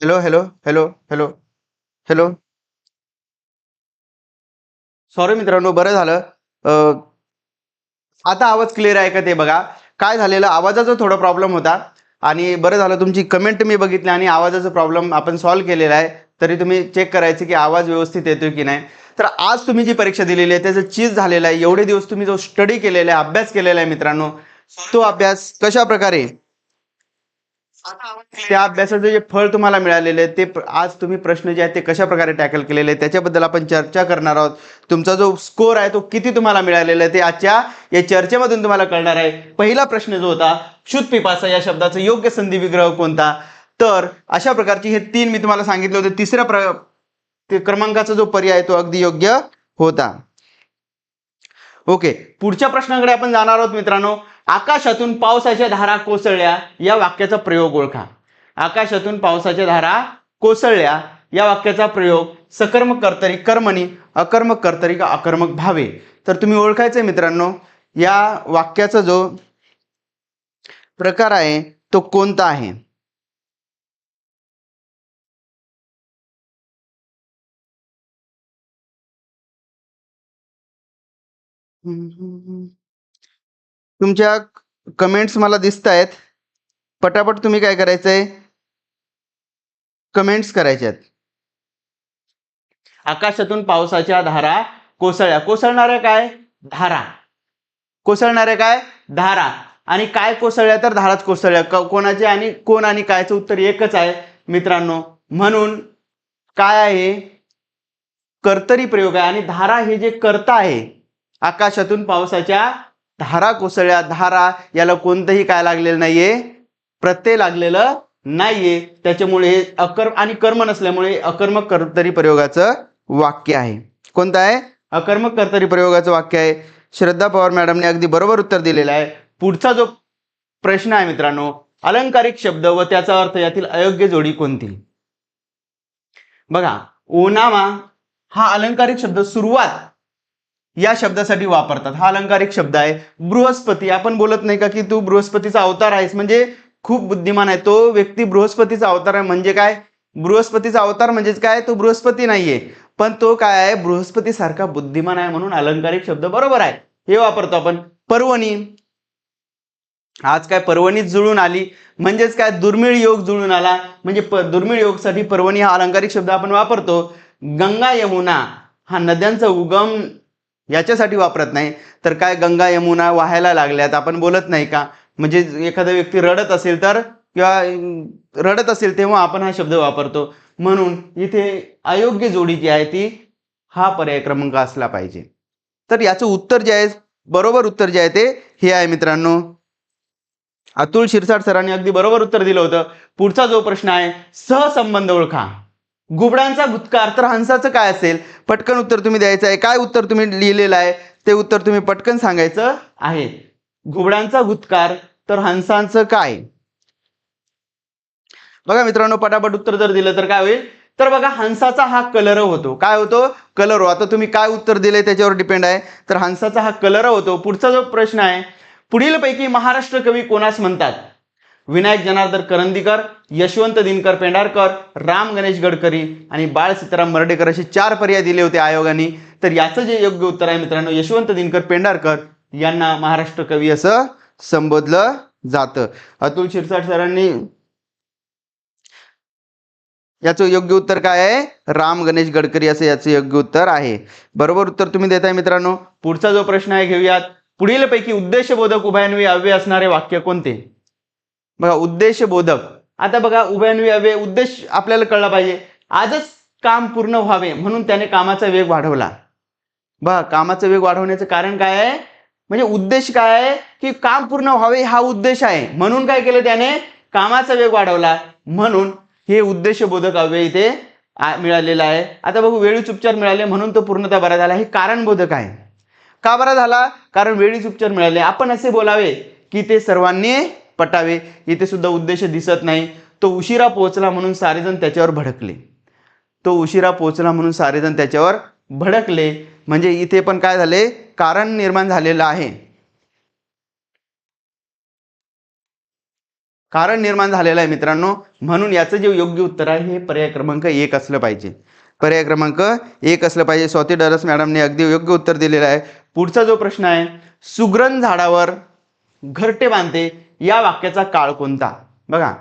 Hello hello hello hello hello sorry मित्रांनो बरं झालं. आता आवाज क्लिअर आहे का ते बघा. काय झालेलं आवाजाचा थोडा प्रॉब्लेम होता. आणि बरं झालं तुमची कमेंट मी बघितली आणि आवाजाचा प्रॉब्लेम आपण सॉल्व्ह केलेला आहे. तरी तुम्ही चेक करायचे की आवाज व्यवस्थित येतोय की नाही. तर आज तुम्ही जी परीक्षा दिलेली आहे त्याचं चीज झालेलं आहे. एवढे दिवस तुम्ही जो स्टडी केलेला आहे अभ्यास केलेला आहे मित्रांनो तो अभ्यास कशा प्रकारे त्या अभ्यासाचं जे फळ तुम्हाला मिळालेलं आहे ते आज तुम्ही प्रश्न जे आहेत ते कशा प्रकारे टॅकल केलेले त्याच्याबद्दल आपण चर्चा करणार आहोत. तुमचा जो स्कोर आहे तो किती तुम्हाला मिळालेला आहे ते आजच्या या चर्चेमधून तुम्हाला कळणार आहे. पहिला प्रश्न जो होता शुद्ध पिपासा या शब्दाचा योग्य संधी विग्रह कोणता? तर अशा प्रकारची हे तीन मी तुम्हाला सांगितले होते. तिसऱ्या प्र क्रमांकाचा जो पर्याय तो अगदी योग्य होता. ओके. पुढच्या प्रश्नाकडे आपण जाणार आहोत मित्रांनो. आकाशातून पावसाच्या धारा कोसळल्या या वाक्याचा प्रयोग ओळखा. आकाशातून पावसाच्या धारा कोसळल्या या वाक्याचा प्रयोग सकर्मक कर्तरी कर्मणी अकर्मक कर्तरी का अकर्मक भावे. तर तुम्ही ओळखायचं मित्रांनो या वाक्याचा जो प्रकार आहे तो कोणता आहे? तुमच्या कमेंट्स मला दिसत आहेत पटापट तुम्ही काय करायचंय? कमेंट्स करायच्यात. आकाशातून पावसाच्या धारा कोसळ्या कोसळणाऱ्या काय? धारा. कोसळणाऱ्या काय? धारा. आणि काय कोसळल्या तर धाराच कोसळल्या. कोणाचे आणि कोण आणि कायचं उत्तर एकच आहे मित्रांनो. म्हणून काय आहे? कर्तरी प्रयोग आहे. आणि धारा हे जे कर्ता आहे आकाशातून पावसाच्या धारा कोसळ्या धारा याला कोणतंही काय लागलेलं नाहीये प्रत्यय लागलेलं नाहीये. त्याच्यामुळे हे अकर्म आणि कर्म नसल्यामुळे अकर्मक कर्तरी प्रयोगाचं वाक्य आहे. कोणतं आहे? अकर्मक कर्तरी प्रयोगाचं वाक्य आहे. श्रद्धा पवार मॅडमने अगदी बरोबर उत्तर दिलेलं आहे. पुढचा जो प्रश्न आहे मित्रांनो अलंकारिक शब्द व त्याचा अर्थ यातील अयोग्य जोडी कोणती? बघा ओनामा हा अलंकारिक शब्द सुरुवात या शब्दासाठी वापरतात. हा अलंकारिक शब्द आहे. बृहस्पती आपण बोलत नाही का की तू बृहस्पतीचा अवतार आहेस? म्हणजे खूप बुद्धिमान आहे. तो व्यक्ती बृहस्पतीचा अवतार आहे म्हणजे काय? बृहस्पतीचा अवतार म्हणजेच काय? तो बृहस्पती नाहीये. पण तो काय आहे? बृहस्पती सारखा बुद्धिमान आहे म्हणून अलंकारिक शब्द बरोबर आहे. हे वापरतो आपण. पर्वणी. आज काय पर्वणीच जुळून आली. म्हणजेच काय? दुर्मिळ योग जुळून आला. म्हणजे दुर्मिळ योगसाठी पर्वणी हा अलंकारिक शब्द आपण वापरतो. गंगा यमुना हा नद्यांचा उगम याच्यासाठी वापरत नाही. तर काय गंगा यमुना वाहायला लागल्यात आपण बोलत नाही का? म्हणजे एखादा व्यक्ती रडत असेल तर किंवा रडत असेल तेव्हा आपण हा शब्द वापरतो. म्हणून इथे अयोग्य जोडी जी आहे ती हा पर्याय क्रमांक असला पाहिजे. तर याचं उत्तर जे आहे बरोबर उत्तर जे आहे ते हे आहे मित्रांनो. अतुल शिरसाट सरांनी अगदी बरोबर उत्तर दिलं होतं. पुढचा जो प्रश्न आहे सहसंबंध ओळखा. घुबडांचा भूतकार तर हंसाचं काय असेल? पटकन उत्तर तुम्ही द्यायचं आहे. काय उत्तर तुम्ही लिहिलेलं आहे? ते उत्तर तुम्ही पटकन सांगायचं आहे. घुबडांचा भूतकार तर हंसांचं काय? बघा मित्रांनो पटापट उत्तर जर दिलं तर काय होईल? तर बघा हंसाचा हा कलर होतो. काय होतो? कलर आता तुम्ही काय उत्तर दिले त्याच्यावर डिपेंड आहे. तर हंसाचा हा कलर होतो. पुढचा जो प्रश्न आहे पुढीलपैकी महाराष्ट्र कवी कोणास म्हणतात? विनायक जनार्दन करंदीकर यशवंत दिनकर पेंढारकर राम गणेश गडकरी आणि बाळ सीताराम मर्डेकर असे चार पर्याय दिले होते आयोगाने. तर याचं जे योग्य उत्तर आहे मित्रांनो यशवंत दिनकर पेंढारकर यांना महाराष्ट्र कवी असं संबोधलं जातं. अतुल शिरसाट सरांनी याचं योग्य उत्तर काय आहे? राम गणेश गडकरी असं याचं योग्य उत्तर आहे. बरोबर उत्तर तुम्ही देताय मित्रांनो. पुढचा जो प्रश्न आहे घेऊयात. पुढीलपैकी उद्देशबोधक उभयान्वयी अव्यय असणारे वाक्य कोणते? बघा उद्देशबोधक. आता बघा उभयान्वयी हवे उद्देश आपल्याला कळला पाहिजे. आजच काम पूर्ण व्हावे म्हणून त्याने कामाचा वेग वाढवला. बघा कामाचा वेग वाढवण्याचं कारण काय आहे? म्हणजे उद्देश काय आहे? की काम पूर्ण व्हावे हा उद्देश आहे. म्हणून काय केलं त्याने? कामाचा वेग वाढवला. म्हणून हे उद्देशबोधक अव्यय इथे मिळालेलं आहे. आता बघू वेळीच उपचार मिळाले म्हणून तो पूर्णतः बरा झाला. हे कारणबोधक आहे. का बरा झाला? कारण वेळीच उपचार मिळाले. आपण असे बोलावे की ते सर्वांनी पटावे इथे सुद्धा उद्देश दिसत नाही. तो उशिरा पोहोचला म्हणून सारेजण त्याच्यावर भडकले. तो उशिरा पोहोचला म्हणून सारेजण त्याच्यावर भडकले. म्हणजे इथे पण काय झाले? कारण निर्माण झालेलं आहे. कारण निर्माण झालेलं आहे मित्रांनो. म्हणून याचं जे योग्य उत्तर आहे हे पर्याय क्रमांक एक असलं पाहिजे. पर्याय क्रमांक एक असलं पाहिजे. स्वाती डरस मॅडमने अगदी योग्य उत्तर दिलेलं आहे. पुढचा जो प्रश्न आहे सुग्रण झाडावर घरटे बांधते. या वाक्याचा काळ कोणता? बघा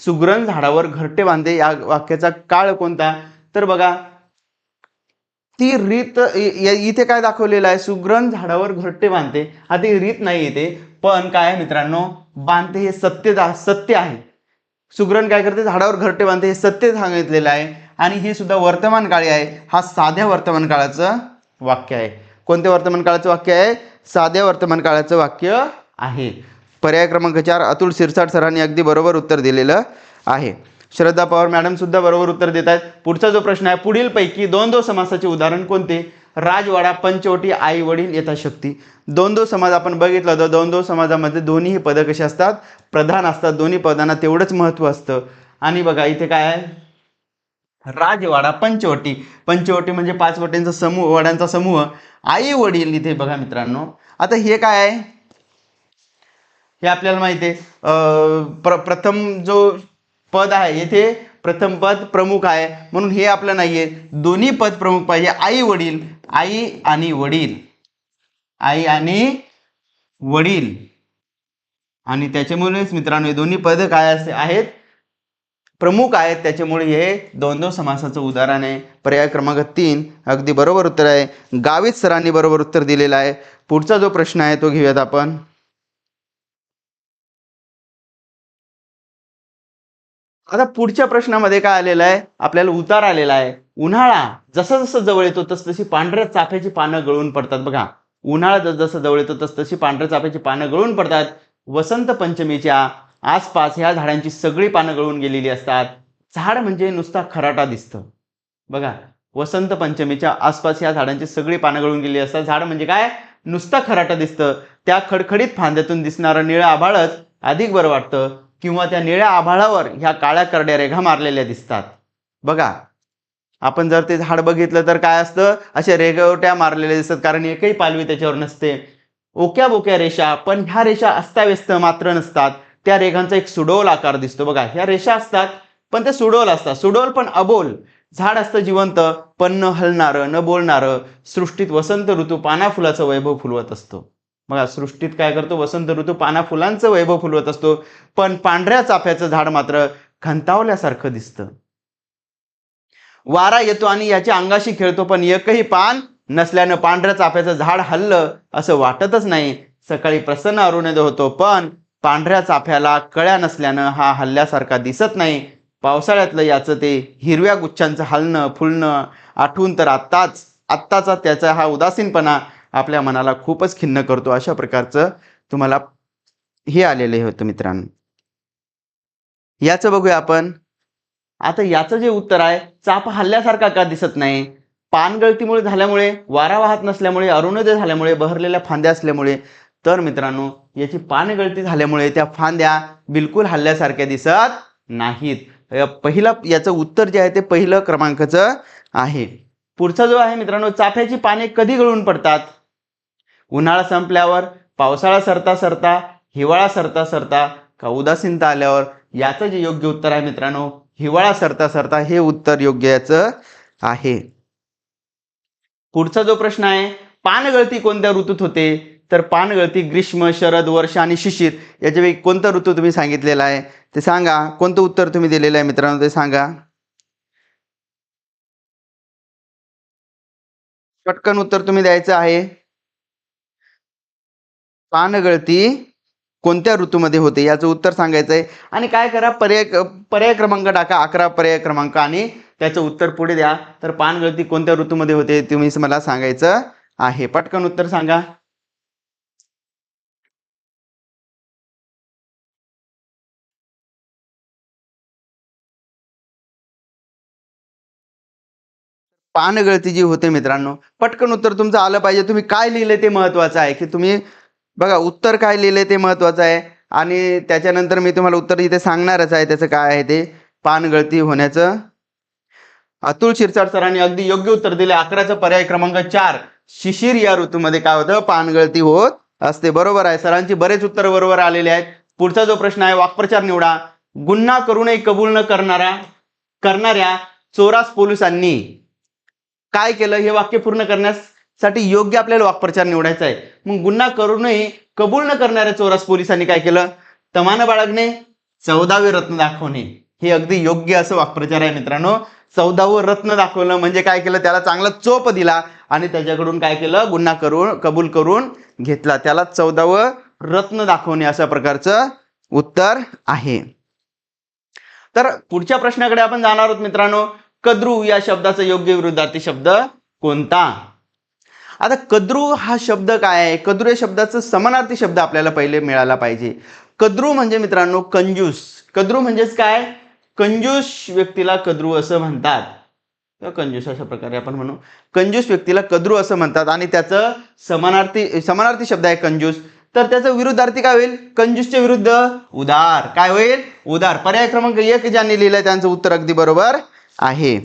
सुग्रण झाडावर घरटे बांधते या वाक्याचा काळ कोणता? तर बघा ती रीत इथे काय दाखवलेलं आहे? सुग्रण झाडावर घरटे बांधते. हा ती रीत नाही येते पण काय मित्रांनो? बांधते हे सत्य सत्य आहे. सुग्रण काय करते? झाडावर घरटे बांधते हे सत्य सांगितलेलं आहे. आणि हे सुद्धा वर्तमान काळी आहे. हा साध्या वर्तमान काळाचं वाक्य आहे. कोणत्या वर्तमान काळाचं वाक्य आहे? साध्या वर्तमान काळाचं वाक्य आहे. पर्याय क्रमांक चार अतुल सिरसाट सरांनी अगदी बरोबर उत्तर दिलेलं आहे. श्रद्धा पवार मॅडमसुद्धा बरोबर उत्तर देत आहेत पुढचा जो प्रश्न आहे पुढील पैकी द्वंद्व समासाचे उदाहरण कोणते? राजवाडा पंचवटी आई वडील यथाशक्ती दो समाज आपण बघितलं तर द्वंद्व समाजामध्ये दोन्ही पदं कशी असतात? प्रधान असतात. दोन्ही पदांना तेवढंच महत्त्व असतं. आणि बघा इथे काय आहे? राजवाडा पंचवटी. पंचवटी म्हणजे पाच वटींचा समूह वड्यांचा समूह. आई वडील इथे बघा मित्रांनो. आता हे काय आहे? हे आपल्याला माहिती आहे. प्र प्रथम जो पद आहे येथे प्रथम पद प्रमुख आहे. म्हणून हे आपलं नाही आहे दोन्ही पद प्रमुख पाहिजे. आई वडील. आई आणि वडील. आई आणि वडील. आणि त्याच्यामुळेच मित्रांनो हे दोन्ही पद काय असे आहेत? प्रमुख आहेत. त्याच्यामुळे हे द्वंद्व समासाचं उदाहरण आहे. पर्याय क्रमांक तीन. अगदी बरोबर उत्तर आहे. गावित सरांनी बरोबर उत्तर दिलेलं आहे. पुढचा जो प्रश्न आहे तो घेऊयात आपण. आता पुढच्या प्रश्नामध्ये काय आलेलं आहे? आपल्याला उतार आलेला आहे. उन्हाळा जसं जसं जवळ येतो तस तशी पांढऱ्या चाफ्याची पानं गळून पडतात. बघा उन्हाळा जस जसं जवळ येतो तस तशी पांढऱ्या चाफ्याची पानं गळून पडतात. वसंत पंचमीच्या आसपास ह्या झाडांची सगळी पानं गळून गेलेली असतात. झाड म्हणजे नुसता खराटा दिसतं. बघा वसंत पंचमीच्या आसपास ह्या झाडांची सगळी पानं गळून गेलेली असतात. झाड म्हणजे काय? नुसता खराटा दिसतं. त्या खडखडीत फांद्यातून दिसणारं निळं आभाळच अधिक बरं वाटतं. किंवा त्या निळ्या आभाळावर ह्या काळ्या करड्या रेघा मारलेल्या दिसतात. बघा आपण जर ते झाड बघितलं तर काय असतं? अशा रेघवट्या मारलेल्या दिसतात कारण एकही पालवी त्याच्यावर नसते. ओक्या बोक्या रेषा पण ह्या रेषा अस्ताव्यस्त मात्र नसतात. त्या रेघांचा एक सुडोल आकार दिसतो. बघा ह्या रेषा असतात पण ते सुडोल असतात. सुडोल पण अबोल. झाड असतं जिवंत पण न हलणारं न बोलणारं सृष्टीत वसंत ऋतू पाना फुलाचं वैभव फुलवत असतो. बघा सृष्टीत काय करतो? वसंत ऋतू पाना फुलांचं वैभव फुलवत असतो. पण पांढऱ्या चाफ्याचं झाड मात्र खंतावल्यासारखं दिसतं. वारा येतो आणि याच्या अंगाशी खेळतो पण एकही पान नसल्यानं पांढऱ्या चाफ्याचं झाड हल्लं असं वाटतच नाही. सकाळी प्रसन्न अरुणोदय होतो पण पांढऱ्या चाफ्याला कळ्या नसल्यानं हा हल्ल्यासारखा दिसत नाही. पावसाळ्यातलं याचं ते हिरव्या गुच्छांचं हलणं फुलणं आठवून तर आत्ताच आत्ताचा त्याचा हा उदासीनपणा आपल्या मनाला खूपच खिन्न करतो अशा प्रकारचं तुम्हाला हे आलेलं होतं मित्रांनो. याचं बघूया आपण. आता याचं जे उत्तर आहे चाप हल्ल्यासारखा का दिसत नाही? पानगळतीमुळे झाल्यामुळे वारा वाहत नसल्यामुळे अरुणोदय झाल्यामुळे बहरलेल्या फांद्या असल्यामुळे तर मित्रांनो याची पानगळती झाल्यामुळे त्या फांद्या बिलकुल हल्ल्यासारख्या दिसत नाहीत. पहिला याचं उत्तर जे आहे ते पहिलं क्रमांकाचं आहे. पुढचा जो आहे मित्रांनो चाफ्याची पाने कधी गळून पडतात? उन्हाळा संपल्यावर पावसाळा सरता सरता हिवाळा सरता सरता का उदासीनता आल्यावर याचं जे योग्य उत्तर आहे मित्रांनो हिवाळा सरता सरता हे उत्तर योग्य याचं आहे. पुढचा जो प्रश्न आहे पानगळती कोणत्या ऋतूत होते? तर पानगळती ग्रीष्म शरद वर्ष आणि शिशिर याच्यापैकी कोणता ऋतू तुम्ही सांगितलेला आहे? ते सांगा. कोणतं उत्तर तुम्ही दिलेलं आहे मित्रांनो ते सांगा. पटकन उत्तर तुम्ही द्यायचं आहे. पानगळती कोणत्या ऋतूमध्ये होते? याचं उत्तर सांगायचं आहे आणि काय करा पर्याय पर्याय क्रमांक टाका अकरा पर्याय क्रमांक आणि त्याचं उत्तर पुढे द्या. तर पानगळती कोणत्या ऋतूमध्ये होते तुम्ही मला सांगायचं आहे. पटकन उत्तर सांगा. पानगळती जी होते मित्रांनो पटकन उत्तर तुमचं आलं पाहिजे. तुम्ही काय लिहिलंय ते महत्वाचं आहे की तुम्ही बघा उत्तर काय लिहिलंय ते महत्वाचं आहे. आणि त्याच्यानंतर मी तुम्हाला उत्तर इथे सांगणारच आहे त्याचं काय आहे ते. पानगळती होण्याचं. अतुल शिरसाट सरांनी अगदी योग्य उत्तर दिले. अकराचा पर्याय क्रमांक चार. शिशिर या ऋतूमध्ये काय होतं? पानगळती होत असते. बरोबर आहे. सरांची बरेच उत्तर बरोबर आलेले आहेत. पुढचा जो प्रश्न आहे वाक्प्रचार निवडा. गुन्हा करूनही कबूल न करणारा करणाऱ्या चोरास पोलिसांनी काय केलं? हे वाक्य पूर्ण करण्यास साठी योग्य आपल्याला वाक्प्रचार निवडायचा आहे. मग गुन्हा करूनही कबूल न करणाऱ्या चोरास पोलिसांनी काय केलं? तमान बाळगणे चौदावे रत्न दाखवणे. हे अगदी योग्य असं वाक्प्रचार आहे मित्रांनो. चौदावं रत्न दाखवलं म्हणजे काय केलं? त्याला चांगला चोप दिला आणि त्याच्याकडून काय केलं? गुन्हा करून कबूल करून घेतला. त्याला चौदावं रत्न दाखवणे अशा प्रकारचं उत्तर आहे. तर पुढच्या प्रश्नाकडे आपण जाणार आहोत मित्रांनो. कद्रू या शब्दाचा योग्य विरुद्धार्थी शब्द कोणता? आता कद्रू हा शब्द काय आहे? कद्रू या शब्दाचं समानार्थी शब्द आपल्याला पहिले मिळाला पाहिजे. कद्रू म्हणजे मित्रांनो कंजूस. कद्रू म्हणजेच काय? कंजूस व्यक्तीला कद्रू असं म्हणतात. किंवा कंजूस अशा प्रकारे आपण म्हणू. कंजूस व्यक्तीला कद्रू असं म्हणतात आणि त्याचं समानार्थी समानार्थी शब्द आहे कंजूस. तर त्याचं विरुद्धार्थी काय होईल? कंजूसच्या विरुद्ध उदार काय होईल? उदार पर्याय क्रमांक एक ज्यांनी लिहिलंय त्यांचं उत्तर अगदी बरोबर आहे.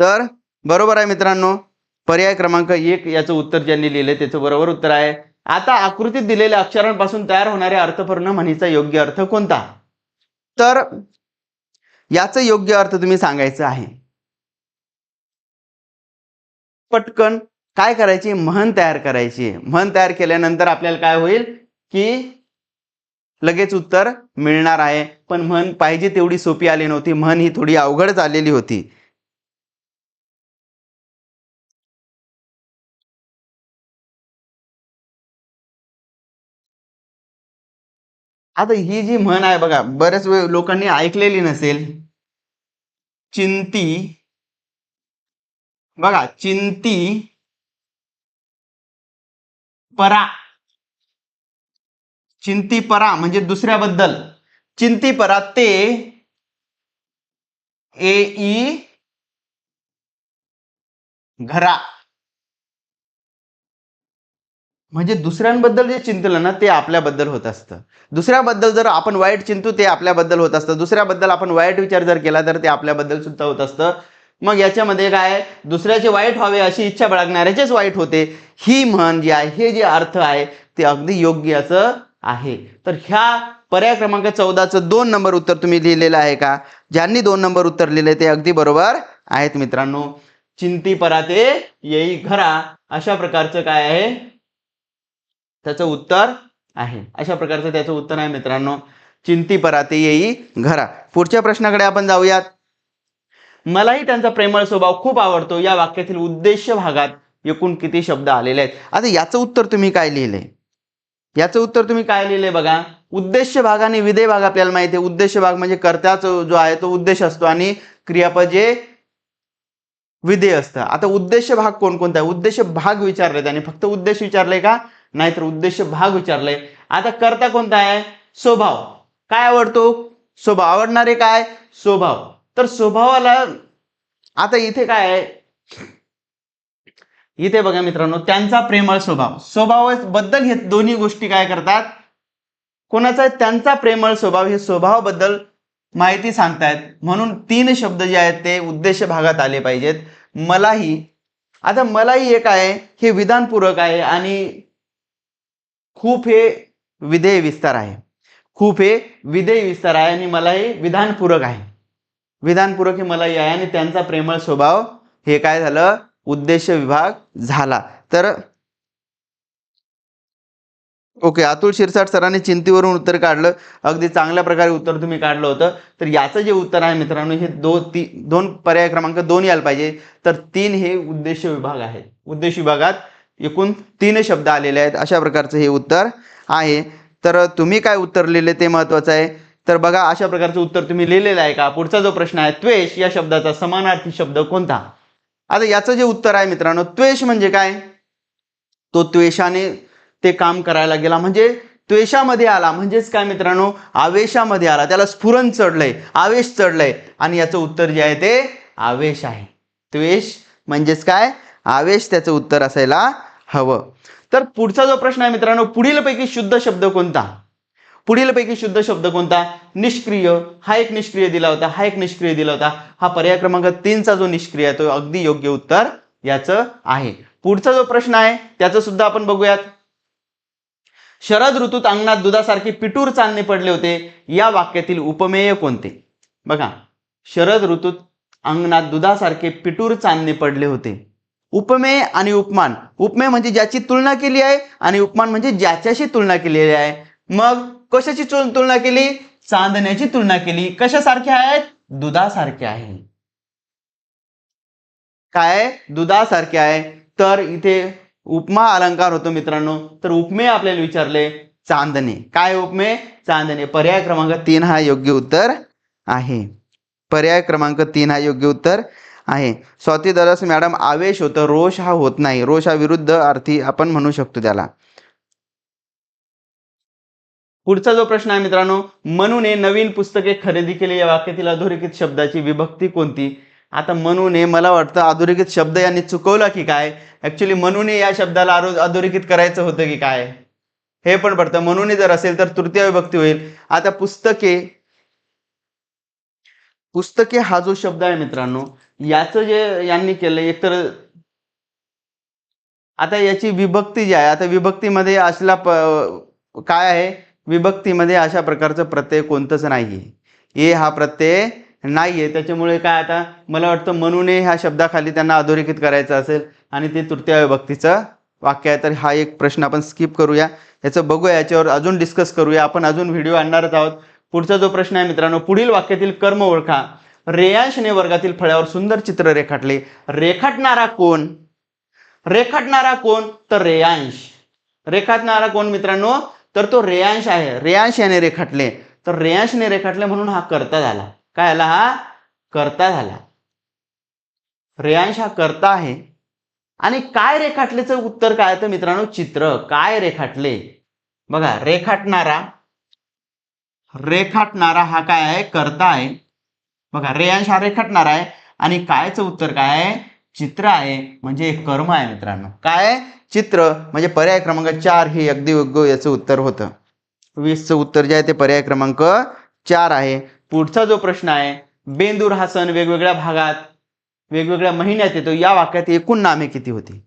तर बरोबर आहे मित्रांनो. पर्याय क्रमांक एक याचं उत्तर ज्यांनी लिहिलंय त्याचं बरोबर उत्तर आहे. आता आकृतीत दिलेल्या अक्षरांपासून तयार होणाऱ्या अर्थपूर्ण म्हणीचा योग्य अर्थ कोणता? तर याचं योग्य अर्थ तुम्ही सांगायचं आहे. पटकन काय करायची? म्हण तयार करायची. म्हण तयार केल्यानंतर आपल्याला काय होईल? की लगेच उत्तर मिळणार आहे. पण म्हण पाहिजे तेवढी सोपी आली नव्हती. म्हण ही थोडी अवघडच आलेली होती. आता ही जी म्हण आहे बघा बऱ्याच वेळ लोकांनी ऐकलेली नसेल. चिंती. बघा चिंती. परा. चिंती परा म्हणजे दुसऱ्याबद्दल. चिंती परा ते ए ई घरा. म्हणजे दुसऱ्यांबद्दल जे चिंतलं ना ते आपल्याबद्दल होत असतं. दुसऱ्याबद्दल जर आपण वाईट चिंतू ते आपल्याबद्दल होत असतं. दुसऱ्याबद्दल आपण वाईट विचार जर केला तर ते आपल्याबद्दल सुद्धा होत असतं. मग याच्यामध्ये काय दुसऱ्याचे वाईट व्हावे अशी इच्छा बाळगणाऱ्याचेच वाईट होते. ही म्हण जी आहे हे जे अर्थ आहे ते अगदी योग्य असं आहे. तर ह्या पर्याय क्रमांक चौदाचं दोन नंबर उत्तर तुम्ही लिहिलेलं आहे का? ज्यांनी दोन नंबर उत्तर लिहिले ते अगदी बरोबर आहेत मित्रांनो. चिंती पराते येई घरा. अशा प्रकारचं काय आहे? त्याचं उत्तर आहे. अशा प्रकारचं त्याचं उत्तर आहे मित्रांनो. चिंती पराते येई घरा. पुढच्या प्रश्नाकडे आपण जाऊयात. मलाही त्यांचा प्रेमळ स्वभाव खूप आवडतो. या वाक्यातील उद्देश भागात एकूण किती शब्द आलेले आहेत? आता याचं उत्तर तुम्ही काय लिहिलंय याचं उत्तर तुम्ही काय लिहिलंय बघा? उद्देश भाग आणि विधेय भाग आपल्याला माहिती आहे. उद्देश भाग म्हणजे कर्त्याचा जो आहे तो उद्देश असतो आणि क्रियापद जे विधेय असतं. आता उद्देश भाग कोणकोणता आहे? उद्देश भाग विचारले त्याने फक्त उद्देश विचारले का? नाहीतर उद्देश भाग विचारले. आता करता कोणता आहे? स्वभाव. काय आवडतो? स्वभाव. आवडणारे काय? स्वभाव. तर स्वभावाला आता इथे काय आहे? इथे बघा मित्रांनो त्यांचा प्रेमळ स्वभाव. स्वभावाबद्दल हे दोन्ही गोष्टी काय करतात? कोणाचा आहे? त्यांचा प्रेमळ स्वभाव. हे स्वभावाबद्दल माहिती सांगतायत. म्हणून तीन शब्द जे आहेत ते उद्देश भागात आले पाहिजेत. मलाही. आता मलाही एक आहे. हे विधानपूरक आहे आणि खूप हे विधेय विस्तार आहे. खूप हे विधेय विस्तार आहे आणि मला हे विधानपूरक आहे. विधानपूरक हे मलाही आहे आणि त्यांचा प्रेमळ स्वभाव हे काय झालं? उद्देश विभाग झाला. तर ओके अतुल शिरसाट सरांनी चिंतीवरून उत्तर काढलं. अगदी चांगल्या प्रकारे उत्तर तुम्ही काढलं होतं. तर याचं जे उत्तर आहे मित्रांनो हे दो ती दोन पर्याय क्रमांक दोन यायला पाहिजे. तर तीन हे उद्देश विभाग आहेत. उद्देश विभागात एकूण तीन शब्द आलेले आहेत. अशा प्रकारचं हे उत्तर आहे. तर तुम्ही काय उत्तर लिहिले ते महत्वाचं आहे. तर बघा अशा प्रकारचं उत्तर तुम्ही लिहिलेलं आहे का? पुढचा जो प्रश्न आहे त्वेष या शब्दाचा समानार्थी शब्द कोणता? आता याचं जे उत्तर आहे मित्रांनो त्वेष म्हणजे काय? तो त्वेषाने ते काम करायला गेला. म्हणजे त्वेषामध्ये आला. म्हणजेच काय मित्रांनो? आवेशामध्ये आला. त्याला स्फुरण चढलंय आवेश चढलंय. आणि याचं उत्तर जे आहे ते आवेश आहे. त्वेष म्हणजेच काय? आवेश. त्याचं उत्तर असायला हवं. तर पुढचा जो प्रश्न आहे मित्रांनो पुढीलपैकी शुद्ध शब्द कोणता? पुढीलपैकी शुद्ध शब्द कोणता? निष्क्रिय. हा एक निष्क्रिय दिला होता हा एक निष्क्रिय दिला होता. हा पर्याय क्रमांक तीनचा जो निष्क्रिय आहे तो अगदी योग्य उत्तर याचं आहे. पुढचा जो प्रश्न आहे त्याचं सुद्धा आपण बघूयात. शरद ऋतूत अंगणात दुधासारखे पिटूर चांदणे पडले होते. या वाक्यातील उपमेय कोणते? बघा. शरद ऋतूत अंगणात दुधासारखे पिटूर चांदणे पडले होते. उपमेय आणि उपमान. उपमेय म्हणजे ज्याची तुलना केली आहे आणि उपमान म्हणजे ज्याच्याशी तुलना केलेली आहे. मग कशाची तुलना केली? चांदण्याची तुलना केली. कशासारखे आहेत? दुधासारखे आहे. काय? दुधासारखे आहे. तर इथे उपमा अलंकार होतो मित्रांनो. तर उपमेय आपल्याला विचारले चांदणे. काय उपमेय चांदणे. पर्याय क्रमांक तीन हा योग्य उत्तर आहे. पर्याय क्रमांक तीन हा योग्य उत्तर आहे. स्वाती दरस मॅडम आवेश होतं रोष हा होत नाही. रोष हा विरुद्ध अर्थी आपण म्हणू शकतो त्याला. पुढचा जो प्रश्न आहे मित्रांनो मनूने नवीन पुस्तके खरेदी केली. या वाक्यातील अधोरेखित शब्दाची विभक्ती कोणती? आता मनूने मला वाटतं अधोरेखित शब्द यांनी चुकवला की काय? ऍक्च्युली मनूने या शब्दाला अधोरेखित करायचं होतं की काय? हे पण पडतं. मनूने जर असेल तर तृतीय विभक्ती होईल. आता पुस्तके पुस्तके हा जो शब्द आहे मित्रांनो याचं जे यांनी केलं एकतर आता याची विभक्ती जी आहे आता विभक्तीमध्ये असला प काय आहे? विभक्तीमध्ये अशा प्रकारचं प्रत्यय कोणतंच आहे ए हा प्रत्यय नाहीये. त्याच्यामुळे काय आता मला वाटतं म्हणूने ह्या शब्दाखाली त्यांना अधोरेखित करायचं असेल आणि ते तृतीय विभक्तीचं वाक्य आहे. तर हा एक प्रश्न आपण स्किप करूया. याचं बघूया याच्यावर अजून डिस्कस करूया. आपण अजून व्हिडिओ आणणारच आहोत. पुढचा जो प्रश्न आहे मित्रांनो पुढील वाक्यातील कर्म ओळखा. रेयांशने वर्गातील फळ्यावर सुंदर चित्र रेखाटले. रेखाटणारा कोण? रेखाटणारा कोण? तर रेयांश. रेखाटणारा कोण मित्रांनो? तर तो रेयांश आहे. रेयांश याने रेखाटले. तर रेयांशने रेखाटले म्हणून हा कर्ता झाला. काय आला हा? कर्ता झाला. रेयांश हा कर्ता आहे. आणि काय रेखाटलेचं उत्तर काय तर मित्रांनो? चित्र. काय रेखाटले? बघा रेखाटणारा रेखाटणारा हा काय आहे? कर्ता आहे. बघा रेयांश हा रेखाटणारा आहे. आणि कायचं उत्तर काय आहे? चित्र आहे म्हणजे एक कर्म आहे मित्रांनो. काय चित्र म्हणजे पर्याय क्रमांक चार हे अगदी योग्य याचं उत्तर होतं. वीसचं उत्तर जे आहे ते पर्याय क्रमांक चार आहे. पुढचा जो प्रश्न आहे बेंदूर हा सण वेगवेगळ्या भागात वेगवेगळ्या महिन्यात येतो. या वाक्यात एकूण नामे किती होती?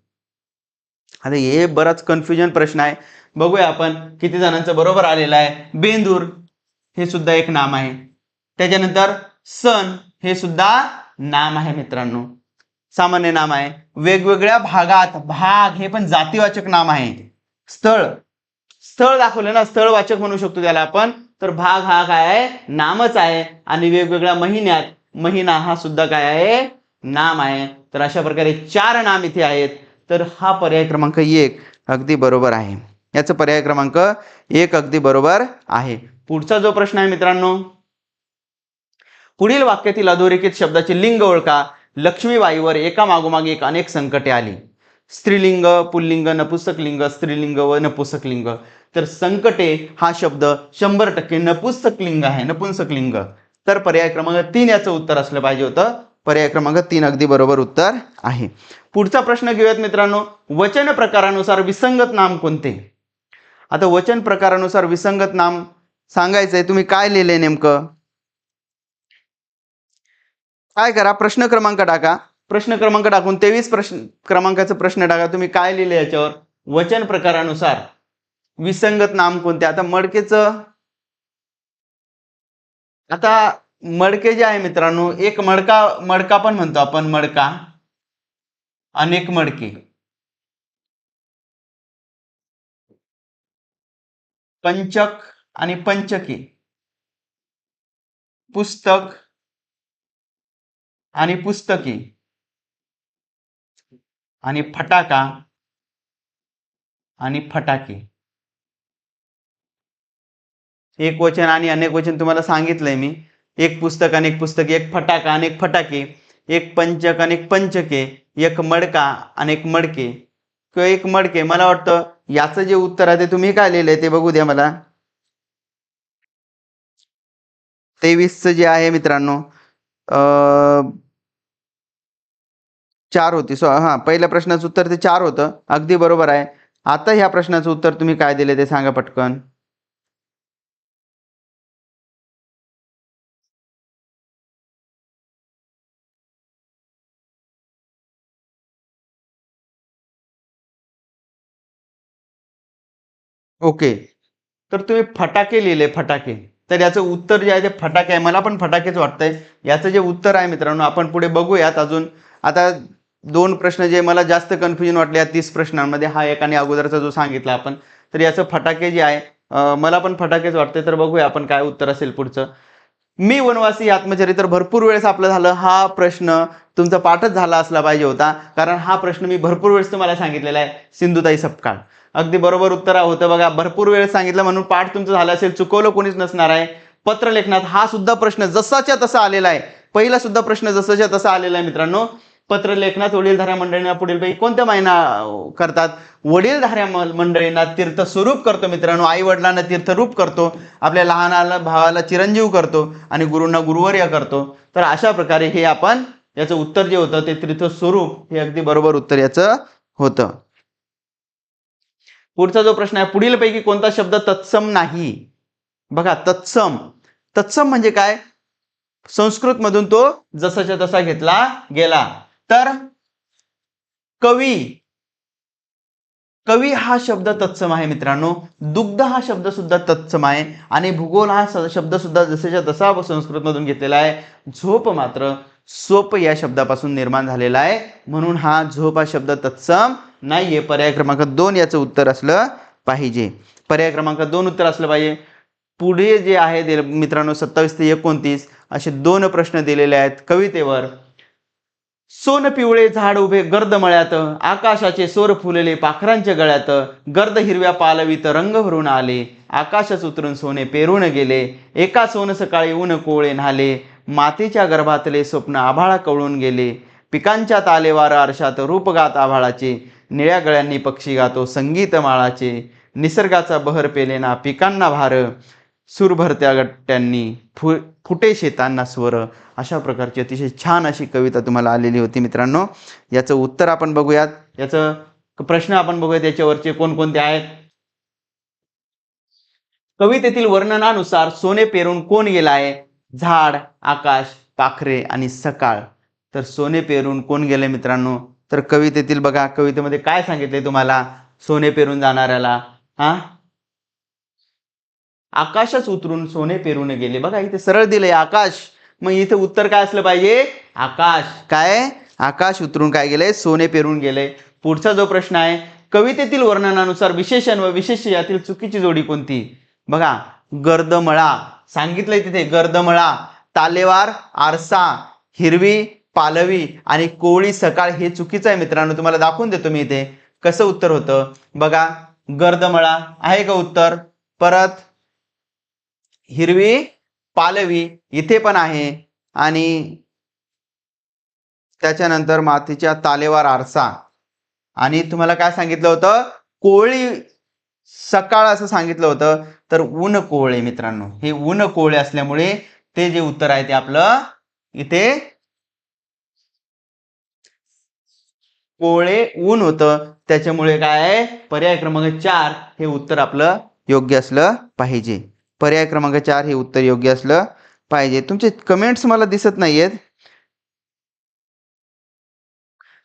आता हे बराच कन्फ्युजन प्रश्न आहे. बघूया आपण किती जणांचं बरोबर आलेलं आहे. बेंदूर हे सुद्धा एक नाम आहे. त्याच्यानंतर सण हे सुद्धा नाम आहे मित्रांनो. सामान्य नाम आहे. वेगवेगळ्या भागात भाग हे पण जातीवाचक नाम आहे. स्थळ. स्थळ दाखवलं ना स्थळवाचक म्हणू शकतो त्याला आपण. तर भाग हा काय आहे? नामच आहे. आणि वेगवेगळ्या महिन्यात महिना हा सुद्धा काय आहे? नाम आहे. तर अशा प्रकारे चार नाम इथे आहेत. तर हा पर्याय क्रमांक एक अगदी बरोबर आहे. याचं पर्याय क्रमांक एक अगदी बरोबर आहे. पुढचा जो प्रश्न आहे मित्रांनो पुढील वाक्यातील अधोरेखित शब्दाचे लिंग ओळखा. लक्ष्मीबाईवर एका मागोमागे एक अनेक संकटे आली. स्त्रीलिंग पुल्लिंग नपुसकलिंग स्त्रीलिंग व नपुसकलिंग तर संकटे हा शब्द शंभर टक्के नपुसकलिंग आहे नपुंसकलिंग तर पर्याय क्रमांक तीन याचं उत्तर असलं पाहिजे होतं. पर्याय क्रमांक तीन अगदी बरोबर उत्तर आहे. पुढचा प्रश्न घेऊयात मित्रांनो. वचन प्रकारानुसार विसंगत नाम कोणते? आता वचन प्रकारानुसार विसंगत नाम सांगायचंय. तुम्ही काय लिहिलंय नेमकं? काय करा? प्रश्न क्रमांक टाका. प्रश्न क्रमांक टाकून तेवीस प्रश्न क्रमांकाचा प्रश्न टाका. तुम्ही काय लिहिले याच्यावर? वचन प्रकारानुसार. विसंगत नाम कोणते? आता मडकेचं आता मडके जे आहे मित्रांनो एक मडका मडका पण म्हणतो आपण मडका. अनेक मडके. पंचक आणि पंचकी. पुस्तक आणि पुस्तके. आणि फटाका. आणि फटाके. एक वचन आणि अनेक वचन तुम्हाला सांगितलंय मी. एक पुस्तक अनेक पुस्तके एक फटाका अनेक फटाके. एक पंचक अनेक पंचके. एक मडका अनेक मडके. किंवा एक मडके मला वाटतं याचं जे उत्तर आहे ते तुम्ही काय लिहिलंय ते बघू द्या मला. तेवीसचं जे आहे मित्रांनो चार होती. सो हां पहिल्या प्रश्नाचं उत्तर ते चार होतं. अगदी बरोबर आहे. आता ह्या प्रश्नाचं उत्तर तुम्ही काय दिले ते सांगा पटकन. ओके तर तुम्ही फटाके लिहिले फटाके. तर याचं उत्तर जे आहे ते फटाके आहे. मला पण फटाकेच वाटतंय. याचं जे उत्तर आहे मित्रांनो आपण पुढे बघूयात अजून. आता दोन प्रश्न जे मला जास्त कन्फ्युजन वाटले या तीस प्रश्नांमध्ये हा एक आणि अगोदरचा जो सांगितला आपण. तर याचं फटाके जे आहे मला पण फटाकेच वाटते तर बघूया आपण काय उत्तर असेल पुढचं. मी वनवासी आत्मचरित्र भरपूर वेळेस आपलं झालं हा प्रश्न तुमचा पाठच झाला असला पाहिजे होता. कारण हा प्रश्न मी भरपूर वेळेस तुम्हाला सांगितलेला आहे सिंधुताई सपकाळ. अगदी बरोबर उत्तर होतं बघा भरपूर वेळेस सांगितलं म्हणून पाठ तुमचं झालं असेल चुकवलं कोणीच नसणार आहे. पत्रलेखनात हा सुद्धा प्रश्न जसाच्या तसा आलेला आहे. पहिला सुद्धा प्रश्न जसाच्या तसा आलेला आहे मित्रांनो. पत्रलेखनात वडीलधाऱ्या मंडळींना पुढीलपैकी कोणत्या महिना करतात? वडीलधाऱ्या मंडळींना तीर्थ स्वरूप करतो मित्रांनो. आई वडिलांना तीर्थरूप करतो. आपल्या लहानाला भावाला चिरंजीव करतो आणि गुरूंना गुरुवर्य करतो. तर अशा प्रकारे हे आपण याचं उत्तर जे होतं ते तीर्थ स्वरूप हे अगदी बरोबर उत्तर याचं होतं. पुढचा जो प्रश्न आहे पुढीलपैकी कोणता शब्द तत्सम नाही? बघा तत्सम. तत्सम म्हणजे काय? संस्कृत मधून तो जसाच्या तसा घेतला गेला. तर कवी कवी हा शब्द तत्सम आहे मित्रांनो. दुग्ध हा शब्द सुद्धा तत्सम आहे. आणि भूगोल हा शब्द सुद्धा जसेच्या तसा संस्कृत मधून घेतलेला आहे. झोप मात्र सोप या शब्दापासून निर्माण झालेला आहे. म्हणून हा झोप हा शब्द तत्सम नाहीये. पर्याय क्रमांक दोन याचं उत्तर असलं पाहिजे. पर्याय क्रमांक दोन उत्तर असलं पाहिजे. पुढे जे आहे ते मित्रांनो सत्तावीस ते एकोणतीस असे दोन प्रश्न दिलेले आहेत कवितेवर. सोन पिवळे झाड उभे गर्द मळ्यात आकाशाचे सोर फुलले पाखरांच्या गळ्यात गर्द हिरव्या पालवीत रंग भरून आले. आकाशच उतरून सोने पेरून गेले. एका सोन सकाळी ऊन कोळे न्हाले. मातेच्या गर्भातले स्वप्न आभाळा कवळून गेले. पिकांच्या तालेवार आरशात रूप गात आभाळाचे. निळ्या गळ्यांनी पक्षी गातो संगीत माळाचे निसर्गाचा बहर पेलेना पिकांना भार. सूर भरत्या गट्ट्यांनी फु फुटे शेतांना स्वर. अशा प्रकारची अतिशय छान अशी कविता तुम्हाला आलेली होती मित्रांनो. याचं उत्तर आपण बघूयात. याचं प्रश्न आपण बघूयात. याच्यावरचे कोणकोणते आहेत? कवितेतील वर्णनानुसार सोने पेरून कोण गेलाय? झाड आकाश पाखरे आणि सकाळ. तर सोने पेरून कोण गेले मित्रांनो? तर कवितेतील बघा कवितेमध्ये काय सांगितले तुम्हाला? सोने पेरून जाणाऱ्याला. हा? आकाशच उतरून सोने पेरून गेले. बघा इथे सरळ दिलंय आकाश. मग इथे उत्तर काय असलं पाहिजे? आकाश. काय? आकाश उतरून काय गेले सोने पेरून गेले. पुढचा जो प्रश्न आहे कवितेतील वर्णनानुसार विशेषण व विशेष यातील चुकीची जोडी कोणती? बघा गर्दमळा. सांगितलंय तिथे गर्दमळा. तालेवार आरसा हिरवी पालवी आणि कोळी सकाळ हे चुकीचं आहे मित्रांनो तुम्हाला दाखवून देतो मी इथे. कसं उत्तर होतं? बघा गर्दमळा. आहे का उत्तर? परत हिरवी पालवी इथे पण आहे. आणि त्याच्यानंतर मातीच्या तालेवार आरसा. आणि तुम्हाला काय सांगितलं होतं? कोळी सकाळ असं सांगितलं होतं. तर ऊन कोवळे मित्रांनो. हे ऊन कोवळे असल्यामुळे ते जे उत्तर आहे ते आपलं इथे कोवळे ऊन होतं. त्याच्यामुळे काय पर्याय क्रमांक चार हे उत्तर आपलं योग्य असलं पाहिजे. पर्याय क्रमांक चार हे उत्तर योग्य असलं पाहिजे. तुमचे कमेंट्स मला दिसत नाहीयेत.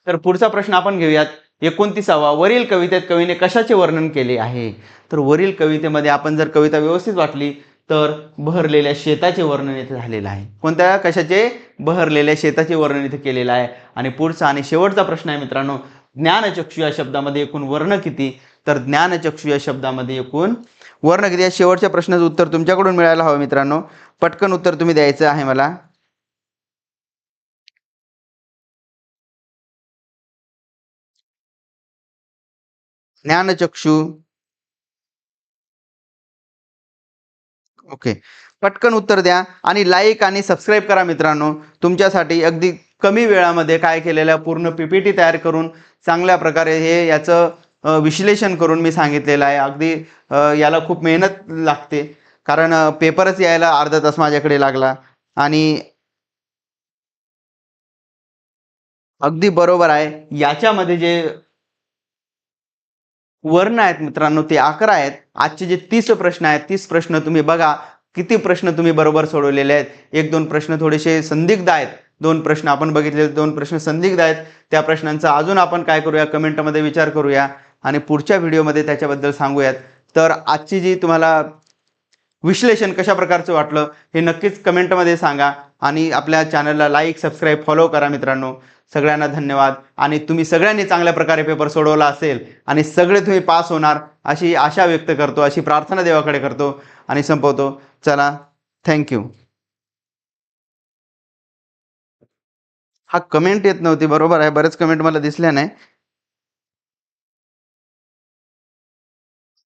तर पुढचा प्रश्न आपण घेऊयात. एकोणतीसावा वरील कवितेत कवीने कशाचे वर्णन केले आहे? तर वरील कवितेमध्ये आपण जर कविता व्यवस्थित वाटली तर बहरलेल्या शेताचे वर्णन इथे झालेलं आहे. कोणत्या? कशाचे? बहरलेल्या शेताचे वर्णन इथे केलेलं आहे. आणि पुढचा आणि शेवटचा प्रश्न आहे मित्रांनो ज्ञानचक्षु या शब्दामध्ये एकूण वर्ण किती? तर ज्ञानचक्षु या शब्दामध्ये एकूण वर्ण किती या शेवटच्या प्रश्नाचं उत्तर तुमच्याकडून मिळायला हवं मित्रांनो. पटकन उत्तर तुम्ही द्यायचं आहे मला. ज्ञानचक्षु. ओके. पटकन उत्तर द्या आणि लाईक आणि सबस्क्राईब करा मित्रांनो. तुमच्यासाठी अगदी कमी वेळामध्ये काय केलेलं पूर्ण पीपीटी तयार करून चांगल्या प्रकारे हे याचं विश्लेषण करून मी सांगितलेलं आहे. अगदी याला खूप मेहनत लागते. कारण पेपरच यायला अर्धा तास माझ्याकडे लागला. आणि अगदी बरोबर आहे. याच्यामध्ये जे वर्ण आहेत मित्रांनो ते अकरा आहेत. आजचे जे तीस प्रश्न आहेत तीस प्रश्न तुम्ही बघा. किती प्रश्न तुम्ही बरोबर सोडवलेले आहेत? एक दोन प्रश्न थोडेसे संदिग्ध आहेत. दोन प्रश्न आपण बघितले दोन प्रश्न संदिग्ध आहेत. त्या प्रश्नांचा अजून आपण काय करूया? कमेंटमध्ये विचार करूया. आणि पुढच्या व्हिडिओमध्ये त्याच्याबद्दल सांगूयात. तर आजची जी तुम्हाला विश्लेषण कशा प्रकारचं वाटलं हे नक्कीच कमेंटमध्ये सांगा. आणि आपल्या चॅनलला लाईक सबस्क्राईब फॉलो करा मित्रांनो. सगळ्यांना धन्यवाद. आणि तुम्ही सगळ्यांनी चांगल्या प्रकारे पेपर सोडवला असेल आणि सगळे तुम्ही पास होणार अशी आशा व्यक्त करतो अशी प्रार्थना देवाकडे करतो आणि संपवतो. चला थँक्यू हा कमेंट येत नव्हती बरोबर आहे. बरेच कमेंट मला दिसल्या नाही.